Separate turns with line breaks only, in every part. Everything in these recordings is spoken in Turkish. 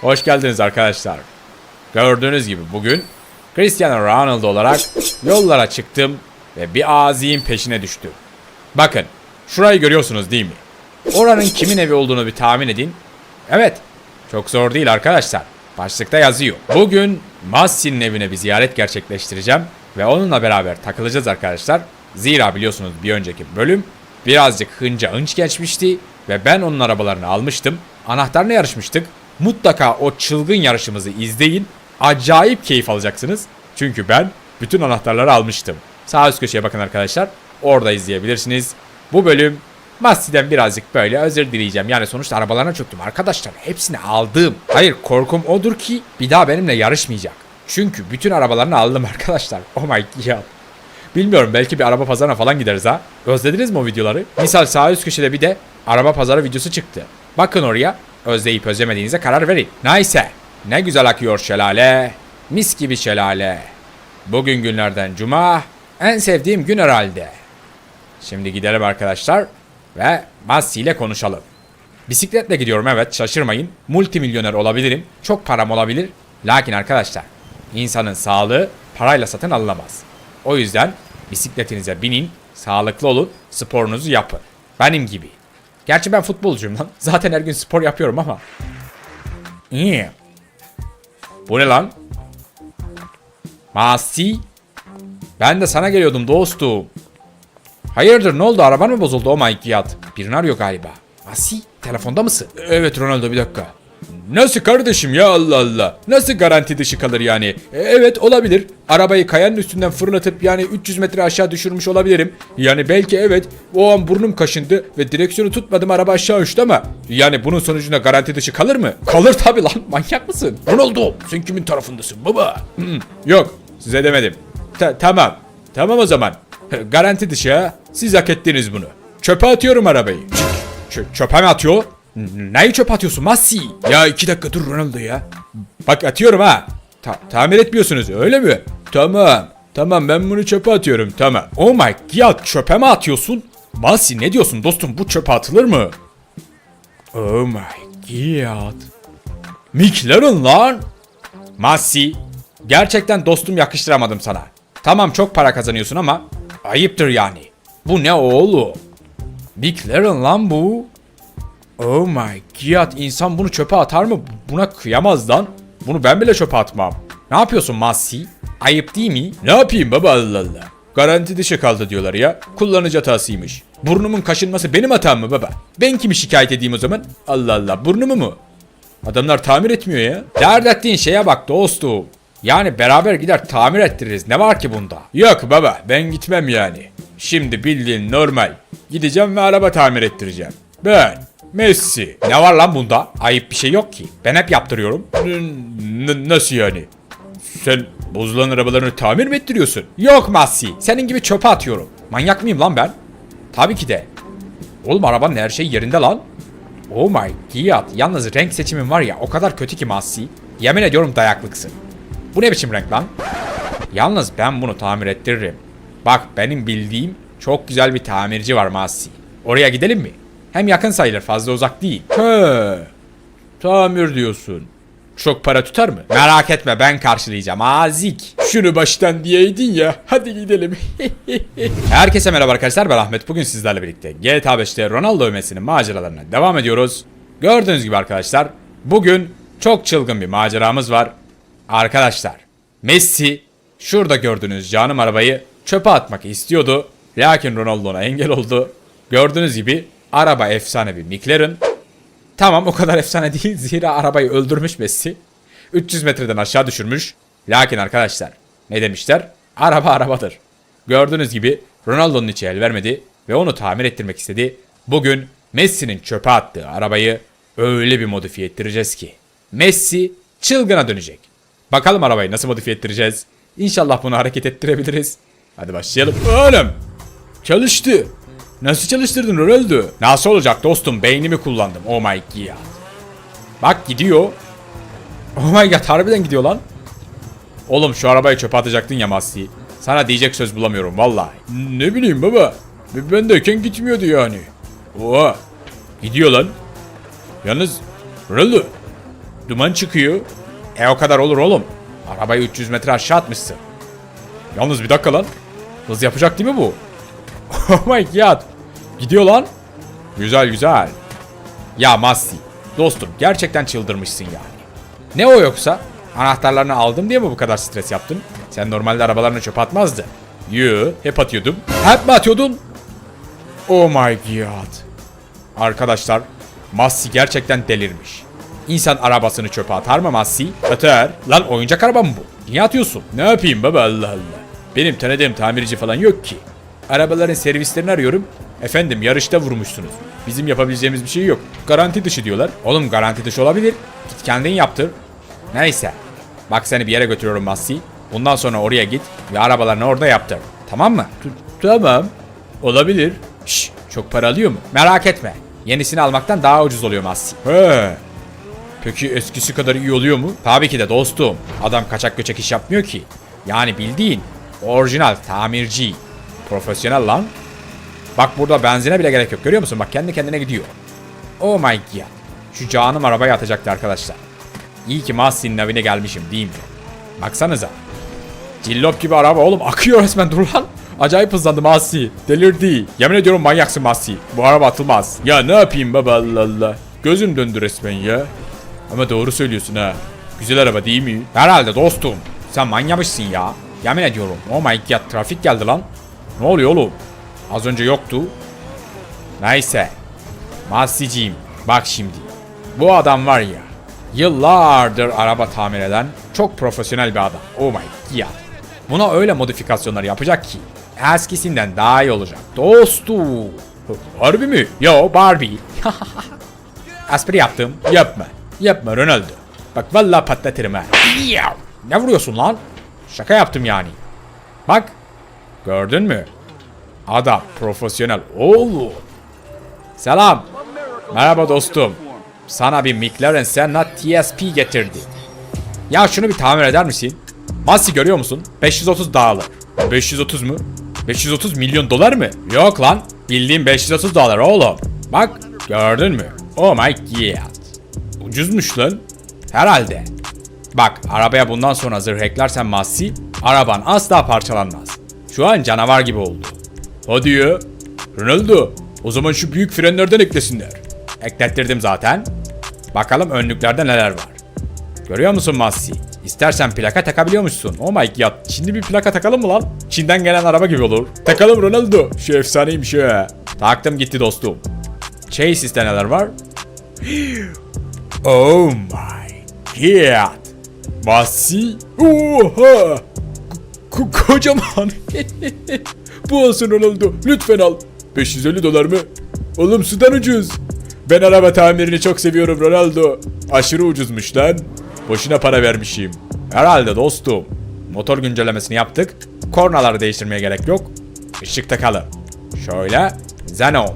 Hoş geldiniz arkadaşlar. Gördüğünüz gibi bugün Cristiano Ronaldo olarak yollara çıktım ve bir aziğin peşine düştüm. Bakın, şurayı görüyorsunuz değil mi? Oranın kimin evi olduğunu bir tahmin edin. Evet, çok zor değil arkadaşlar. Başlıkta yazıyor. Bugün Massi'nin evine bir ziyaret gerçekleştireceğim ve onunla beraber takılacağız arkadaşlar. Zira biliyorsunuz bir önceki bölüm birazcık hınca hınç geçmişti ve ben onun arabalarını almıştım. Anahtarla yarışmıştık. Mutlaka o çılgın yarışımızı izleyin. Acayip keyif alacaksınız. Çünkü ben bütün anahtarları almıştım. Sağ üst köşeye bakın arkadaşlar. Orada izleyebilirsiniz. Bu bölüm Massi'den birazcık böyle özür dileyeceğim. Yani sonuçta arabalarına çöktüm arkadaşlar. Hepsini aldım. Hayır korkum odur ki bir daha benimle yarışmayacak. Çünkü bütün arabalarını aldım arkadaşlar. Oh my god. Bilmiyorum belki bir araba pazarına falan gideriz ha. Özlediniz mi o videoları? Misal sağ üst köşede bir de araba pazarı videosu çıktı. Bakın oraya özleyip özlemediğinize karar verin. Neyse. Ne güzel akıyor şelale. Mis gibi şelale. Bugün günlerden cuma. En sevdiğim gün herhalde. Şimdi gidelim arkadaşlar ve Massi ile konuşalım. Bisikletle gidiyorum evet şaşırmayın. Multimilyoner olabilirim. Çok param olabilir. Lakin arkadaşlar insanın sağlığı parayla satın alınamaz. O yüzden bisikletinize binin, sağlıklı olun, sporunuzu yapın. Benim gibi. Gerçi ben futbolcuyum lan. Zaten her gün spor yapıyorum ama. İyi. Bu ne lan? Masi. Ben de sana geliyordum dostum. Hayırdır ne oldu araban mı bozuldu oh my god. Birini arıyor galiba. Asi telefonda mısın? Evet Ronaldo bir dakika. Nasıl kardeşim ya Allah Allah. Nasıl garanti dışı kalır yani? E, evet olabilir. Arabayı kayanın üstünden fırlatıp yani 300 metre aşağı düşürmüş olabilirim. Yani belki evet o an burnum kaşındı ve direksiyonu tutmadım araba aşağı uçtu ama yani bunun sonucunda garanti dışı kalır mı? Kalır tabi lan manyak mısın? Ronaldo sen kimin tarafındasın baba? Hmm, Yok size demedim. Ta- tamam tamam o zaman. Garanti dışı ha. Siz hak ettiniz bunu. Çöpe atıyorum arabayı. Çö- çöpe mi atıyor? Neyi çöpe atıyorsun Massi? Ya iki dakika dur Ronaldo ya. Bak atıyorum ha. Ta- tamir etmiyorsunuz öyle mi? Tamam. Tamam ben bunu çöpe atıyorum tamam. Oh my god çöpe mi atıyorsun? Massi ne diyorsun dostum bu çöpe atılır mı? Oh my god. McLaren lan. Massi. Gerçekten dostum yakıştıramadım sana. Tamam çok para kazanıyorsun ama ayıptır yani. Bu ne oğlum? McLaren lan bu. Oh my god insan bunu çöpe atar mı? Buna kıyamaz lan. Bunu ben bile çöpe atmam. Ne yapıyorsun Masi? Ayıp değil mi? Ne yapayım baba Allah Allah. Garanti dışı kaldı diyorlar ya. Kullanıcı hatasıymış. Burnumun kaşınması benim hatam mı baba? Ben kimi şikayet edeyim o zaman? Allah Allah burnumu mu? Adamlar tamir etmiyor ya. Dert ettiğin şeye bak dostum. Yani beraber gider tamir ettiririz. Ne var ki bunda? Yok baba ben gitmem yani. Şimdi bildiğin normal. Gideceğim ve araba tamir ettireceğim. Ben. Messi. Ne var lan bunda? Ayıp bir şey yok ki. Ben hep yaptırıyorum. N- nasıl yani? Sen bozulan arabalarını tamir mi ettiriyorsun? Yok Messi. Senin gibi çöpe atıyorum. Manyak mıyım lan ben? Tabii ki de. Oğlum arabanın her şey yerinde lan. Oh my god. Yalnız renk seçimin var ya o kadar kötü ki Massi. Yemin ediyorum dayaklıksın. Bu ne biçim renk lan? Yalnız ben bunu tamir ettiririm. Bak benim bildiğim çok güzel bir tamirci var Massi. Oraya gidelim mi? Hem yakın sayılır fazla uzak değil. He. Tamir diyorsun. Çok para tutar mı? Merak etme ben karşılayacağım azik. Şunu baştan diyeydin ya. Hadi gidelim. Herkese merhaba arkadaşlar ben Ahmet. Bugün sizlerle birlikte GTA 5'te Ronaldo övmesinin maceralarına devam ediyoruz. Gördüğünüz gibi arkadaşlar bugün çok çılgın bir maceramız var. Arkadaşlar Messi şurada gördüğünüz canım arabayı çöpe atmak istiyordu. Lakin Ronaldo ona engel oldu. Gördüğünüz gibi araba efsane bir McLaren. Tamam o kadar efsane değil zira arabayı öldürmüş Messi. 300 metreden aşağı düşürmüş. Lakin arkadaşlar ne demişler? Araba arabadır. Gördüğünüz gibi Ronaldo'nun içi el vermedi ve onu tamir ettirmek istedi. Bugün Messi'nin çöpe attığı arabayı öyle bir modifiye ettireceğiz ki Messi çılgına dönecek. Bakalım arabayı nasıl modifiye ettireceğiz. İnşallah bunu hareket ettirebiliriz. Hadi başlayalım. Oğlum çalıştı. Nasıl çalıştırdın Ronaldo? Nasıl olacak dostum beynimi kullandım. Oh my god. Bak gidiyor. Oh my god harbiden gidiyor lan. Oğlum şu arabayı çöpe atacaktın ya Masti. Sana diyecek söz bulamıyorum vallahi. Ne bileyim baba. Ben deyken gitmiyordu yani. Oha. Gidiyor lan. Yalnız Ronaldo. Duman çıkıyor. E o kadar olur oğlum. Arabayı 300 metre aşağı atmışsın. Yalnız bir dakika lan. Hız yapacak değil mi bu? oh my god. Gidiyor lan. Güzel güzel. Ya Massi. Dostum gerçekten çıldırmışsın yani. Ne o yoksa? Anahtarlarını aldım diye mi bu kadar stres yaptın? Sen normalde arabalarını çöpe atmazdın. Yoo, hep atıyordum. Hep mi atıyordun? Oh my god. Arkadaşlar, Massi gerçekten delirmiş. İnsan arabasını çöpe atar mı Massi? Atar. Lan oyuncak araba mı bu? Niye atıyorsun? Ne yapayım baba Allah Allah. Benim tanıdığım tamirci falan yok ki. Arabaların servislerini arıyorum. Efendim yarışta vurmuşsunuz. Bizim yapabileceğimiz bir şey yok. Garanti dışı diyorlar. Oğlum garanti dışı olabilir. Git kendin yaptır. Neyse. Bak seni bir yere götürüyorum Massi. Bundan sonra oraya git ve arabalarını orada yaptır. Tamam mı? tamam. Olabilir. Şş, çok para alıyor mu? Merak etme. Yenisini almaktan daha ucuz oluyor Massi. He. Peki eskisi kadar iyi oluyor mu? Tabii ki de dostum. Adam kaçak göçek iş yapmıyor ki. Yani bildiğin orijinal tamirci. Profesyonel lan. Bak burada benzine bile gerek yok. Görüyor musun? Bak kendi kendine gidiyor. Oh my god. Şu canım arabaya atacaktı arkadaşlar. İyi ki Massi'nin evine gelmişim değil mi? Baksanıza. Cillop gibi araba oğlum akıyor resmen dur lan. Acayip hızlandı Masi. Delirdi. Yemin ediyorum manyaksın Masi. Bu araba atılmaz. Ya ne yapayım baba Allah Allah. Gözüm döndü resmen ya. Ama doğru söylüyorsun ha. Güzel araba değil mi? Herhalde dostum. Sen manyamışsın ya. Yemin ediyorum. Oh my god trafik geldi lan. Ne oluyor oğlum? Az önce yoktu. Neyse. Masiciyim. Bak şimdi. Bu adam var ya. Yıllardır araba tamir eden çok profesyonel bir adam. Oh my god. Buna öyle modifikasyonlar yapacak ki eskisinden daha iyi olacak. Dostum. Harbi mi? Yo Barbie. Espri yaptım. Yapma. Yapma Ronaldo. Bak vallahi patlatırım ha. Ne vuruyorsun lan? Şaka yaptım yani. Bak. Gördün mü? Adam profesyonel. Oğlum. Selam. Merhaba dostum. Sana bir McLaren Senna TSP getirdi. Ya şunu bir tamir eder misin? Masi görüyor musun? 530 dağılır. 530 mu? 530 milyon dolar mı? Yok lan. Bildiğim 530 dolar oğlum. Bak gördün mü? Oh my god. Ucuzmuş lan. Herhalde. Bak arabaya bundan sonra zırh eklersen Masi, araban asla parçalanmaz. Şu an canavar gibi oldu. Hadi ya. Ronaldo, o zaman şu büyük frenlerden eklesinler. Eklettirdim zaten. Bakalım önlüklerde neler var. Görüyor musun Massi? İstersen plaka takabiliyormuşsun. Oh my god. Şimdi bir plaka takalım mı lan? Çin'den gelen araba gibi olur. Takalım Ronaldo. Şu efsaneymiş ya. Taktım gitti dostum. Chase'iste neler var? oh my god. Massi. Oha. Ko- kocaman. Bu olsun Ronaldo. Lütfen al. 550 dolar mı? Oğlum sudan ucuz. Ben araba tamirini çok seviyorum Ronaldo. Aşırı ucuzmuş lan. Boşuna para vermişim. Herhalde dostum. Motor güncellemesini yaptık. Kornaları değiştirmeye gerek yok. Işık takalım. Şöyle. Xenon.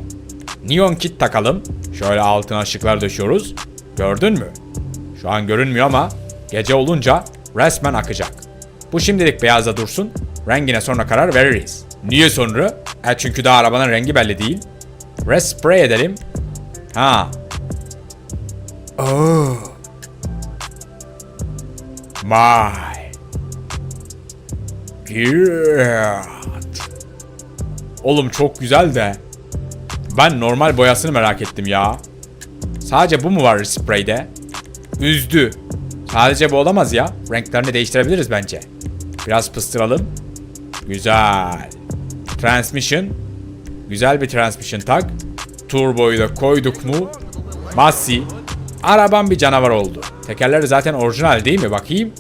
Neon kit takalım. Şöyle altına ışıklar döşüyoruz. Gördün mü? Şu an görünmüyor ama gece olunca resmen akacak. Bu şimdilik beyazda dursun. Rengine sonra karar veririz. Niye sonra? E çünkü daha arabanın rengi belli değil. Red spray edelim. Ha. Oh. My. God. Oğlum çok güzel de. Ben normal boyasını merak ettim ya. Sadece bu mu var sprayde? Üzdü. Sadece bu olamaz ya. Renklerini değiştirebiliriz bence. Biraz pıstıralım. Güzel. Transmission. Güzel bir transmission tak. Turboyu da koyduk mu? Massi. Araban bir canavar oldu. Tekerleri zaten orijinal değil mi? Bakayım.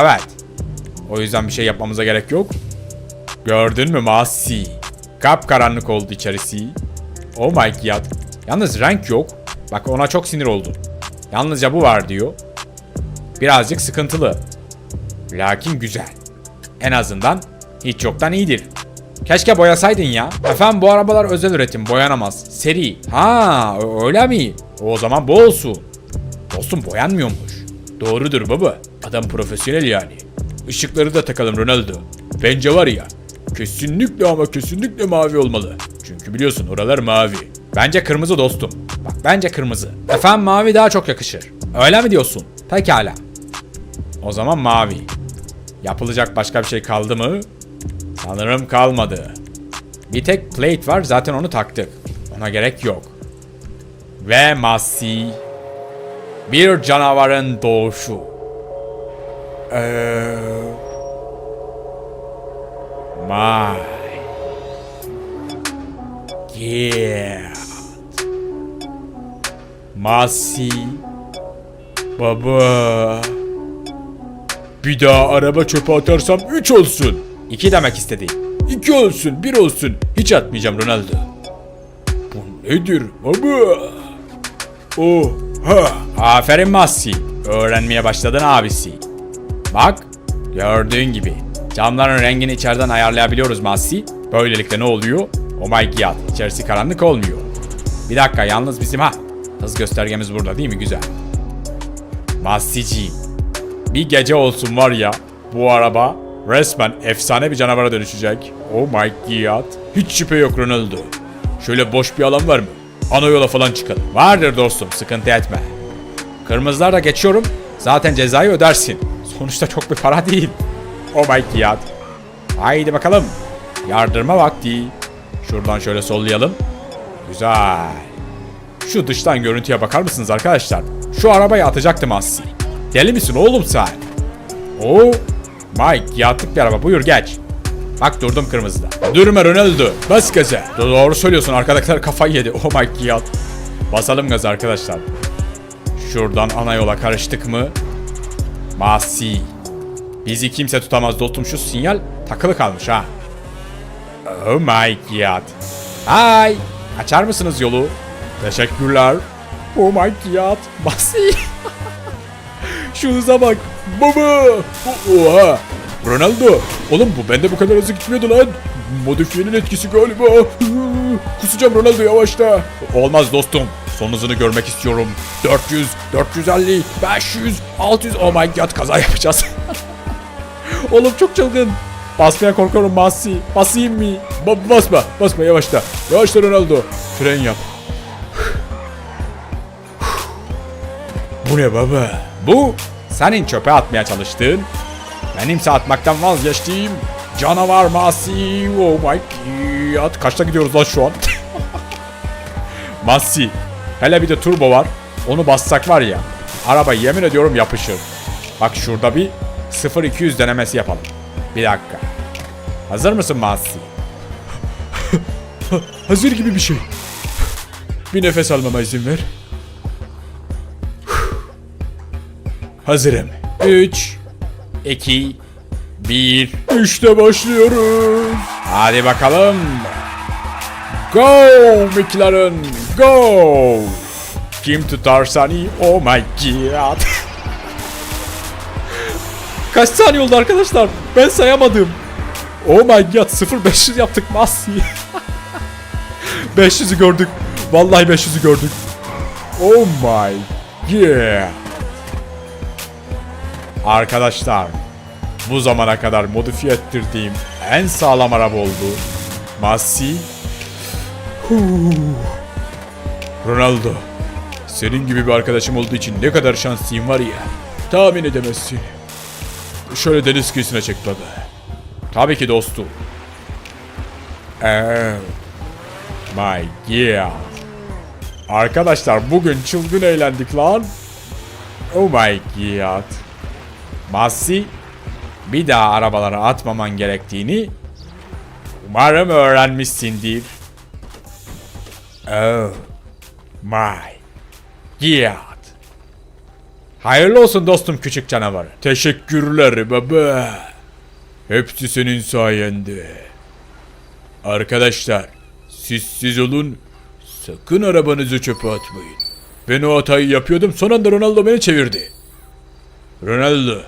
Evet. O yüzden bir şey yapmamıza gerek yok. Gördün mü Massi? Kapkaranlık oldu içerisi. Oh my god. Yalnız renk yok. Bak ona çok sinir oldum. Yalnızca bu var diyor. Birazcık sıkıntılı. Lakin güzel. En azından hiç yoktan iyidir. Keşke boyasaydın ya. Efendim bu arabalar özel üretim boyanamaz. Seri. Ha öyle mi? O zaman bu olsun. Dostum boyanmıyormuş. Doğrudur baba. Adam profesyonel yani. Işıkları da takalım Ronaldo. Bence var ya. Kesinlikle ama kesinlikle mavi olmalı. Çünkü biliyorsun oralar mavi. Bence kırmızı dostum. Bak bence kırmızı. Efendim mavi daha çok yakışır. Öyle mi diyorsun? Pekala. O zaman mavi. Yapılacak başka bir şey kaldı mı? Sanırım kalmadı. Bir tek plate var zaten onu taktık. Ona gerek yok. Ve Masi. Bir canavarın doğuşu. Eee... My. Yeah. Masi. Baba. Bir daha araba çöpe atarsam 3 olsun. 2 demek istedi. 2 olsun, 1 olsun. Hiç atmayacağım Ronaldo. Bu nedir baba? Oha. Aferin Masi. Öğrenmeye başladın abisi. Bak, gördüğün gibi. Camların rengini içeriden ayarlayabiliyoruz Masi. Böylelikle ne oluyor? Oh my god, içerisi karanlık olmuyor. Bir dakika, yalnız bizim ha. Hız göstergemiz burada değil mi? Güzel. Masi'ciğim. Bir gece olsun var ya, bu araba resmen efsane bir canavara dönüşecek. Oh my god. Hiç şüphe yok Ronaldo. Şöyle boş bir alan var mı? Ana yola falan çıkalım. Vardır dostum, sıkıntı etme. Kırmızılar da geçiyorum. Zaten cezayı ödersin. Sonuçta çok bir para değil. Oh my god. Haydi bakalım. Yardırma vakti. Şuradan şöyle sollayalım. Güzel. Şu dıştan görüntüye bakar mısınız arkadaşlar? Şu arabayı atacaktım Assi. Deli misin oğlum sen? Oo. Mike yattık bir araba buyur geç. Bak durdum kırmızıda. Durma Ronaldo. Bas gaza. Doğru söylüyorsun arkadakiler kafayı yedi. Oh my god. Basalım gaz arkadaşlar. Şuradan ana yola karıştık mı? Masi. Bizi kimse tutamaz dostum şu sinyal takılı kalmış ha. Oh my god. Hay. Açar mısınız yolu? Teşekkürler. Oh my god. Masi. şu hıza bak. Baba. Oha. Ronaldo. Oğlum bu bende bu kadar hızlı gitmiyordu lan. Modifiyenin etkisi galiba. Kusacağım Ronaldo yavaşla. Olmaz dostum. Son hızını görmek istiyorum. 400, 450, 500, 600. Oh my god kaza yapacağız. Oğlum çok çılgın. Basmaya korkuyorum Masi. Basayım mı? Ba- basma. Basma yavaşla. Yavaşla Ronaldo. Fren yap. Bu ne baba? Bu senin çöpe atmaya çalıştığın, benimse atmaktan vazgeçtiğim canavar Masi. Oh my god. Kaçta gidiyoruz lan şu an? Masi. Hele bir de turbo var. Onu bassak var ya. Araba yemin ediyorum yapışır. Bak şurada bir 0-200 denemesi yapalım. Bir dakika. Hazır mısın Masi? Hazır gibi bir şey. Bir nefes almama izin ver. Hazırım. 3 2 1 İşte başlıyoruz. Hadi bakalım. Go McLaren go. Kim tutar seni? Oh my god. Kaç saniye oldu arkadaşlar? Ben sayamadım. Oh my god 0500 yaptık Masi. 500'ü gördük. Vallahi 500'ü gördük. Oh my god. Arkadaşlar bu zamana kadar modifiye ettirdiğim en sağlam araba oldu. Huu. Ronaldo. Senin gibi bir arkadaşım olduğu için ne kadar şanslıyım var ya. Tahmin edemezsin. Şöyle deniz kıyısına çek baba. Tabii ki dostum. Oh my god. Arkadaşlar bugün çılgın eğlendik lan. Oh my god. Masi bir daha arabalara atmaman gerektiğini umarım öğrenmişsindir. Oh my god. Hayırlı olsun dostum küçük canavar. Teşekkürler baba. Hepsi senin sayende. Arkadaşlar siz siz olun. Sakın arabanızı çöpe atmayın. Ben o hatayı yapıyordum son anda Ronaldo beni çevirdi. Ronaldo.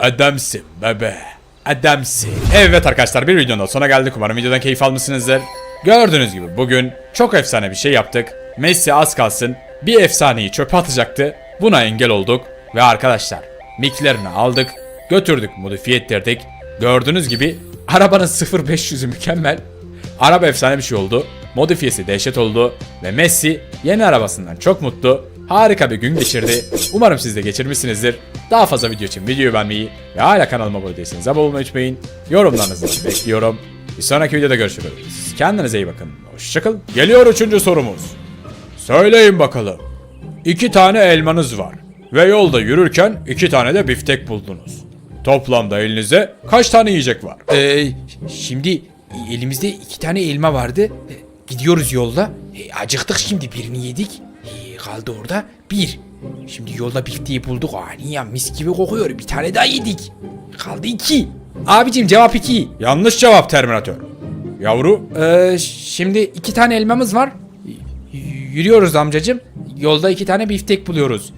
Adamsın bebe. Adamsın. Evet arkadaşlar bir videonun sona geldik. Umarım videodan keyif almışsınızdır. Gördüğünüz gibi bugün çok efsane bir şey yaptık. Messi az kalsın bir efsaneyi çöpe atacaktı. Buna engel olduk. Ve arkadaşlar miklerini aldık. Götürdük modifiye ettirdik. Gördüğünüz gibi arabanın 0500'ü mükemmel. Araba efsane bir şey oldu. Modifiyesi dehşet oldu. Ve Messi yeni arabasından çok mutlu. Harika bir gün geçirdi. Umarım siz de geçirmişsinizdir. Daha fazla video için videoyu beğenmeyi ve hala kanalıma abone değilseniz abone olmayı unutmayın. Yorumlarınızı bekliyorum. Bir sonraki videoda görüşürüz. Kendinize iyi bakın. Hoşçakalın. Geliyor üçüncü sorumuz. Söyleyin bakalım. İki tane elmanız var. Ve yolda yürürken iki tane de biftek buldunuz. Toplamda elinize kaç tane yiyecek var?
Ee, şimdi elimizde iki tane elma vardı. Gidiyoruz yolda. Ee, acıktık şimdi birini yedik. Ee, kaldı orada bir. Şimdi yolda bifteği bulduk. Ani ya mis gibi kokuyor. Bir tane daha yedik. Kaldı iki. Abicim cevap iki.
Yanlış cevap Terminator. Yavru
Ee, şimdi iki tane elmamız var. Y- Yürüyoruz amcacım. Yolda iki tane biftek buluyoruz.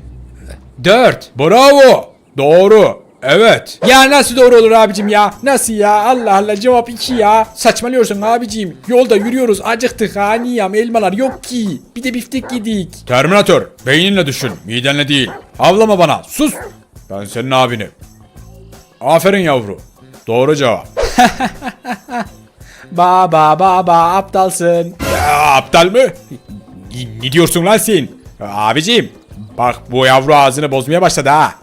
Dört.
bravo. Doğru. Evet.
Ya nasıl doğru olur abicim ya? Nasıl ya? Allah Allah cevap 2 ya. Saçmalıyorsun abicim. Yolda yürüyoruz acıktık haniyam elmalar yok ki. Bir de biftek yedik.
Terminator beyninle düşün midenle değil. Havlama bana sus. Ben senin abinim. Aferin yavru. Doğru cevap.
Ba ba ba ba aptalsın.
Ya, aptal mı? Ne diyorsun lan sen? Abicim bak bu yavru ağzını bozmaya başladı ha.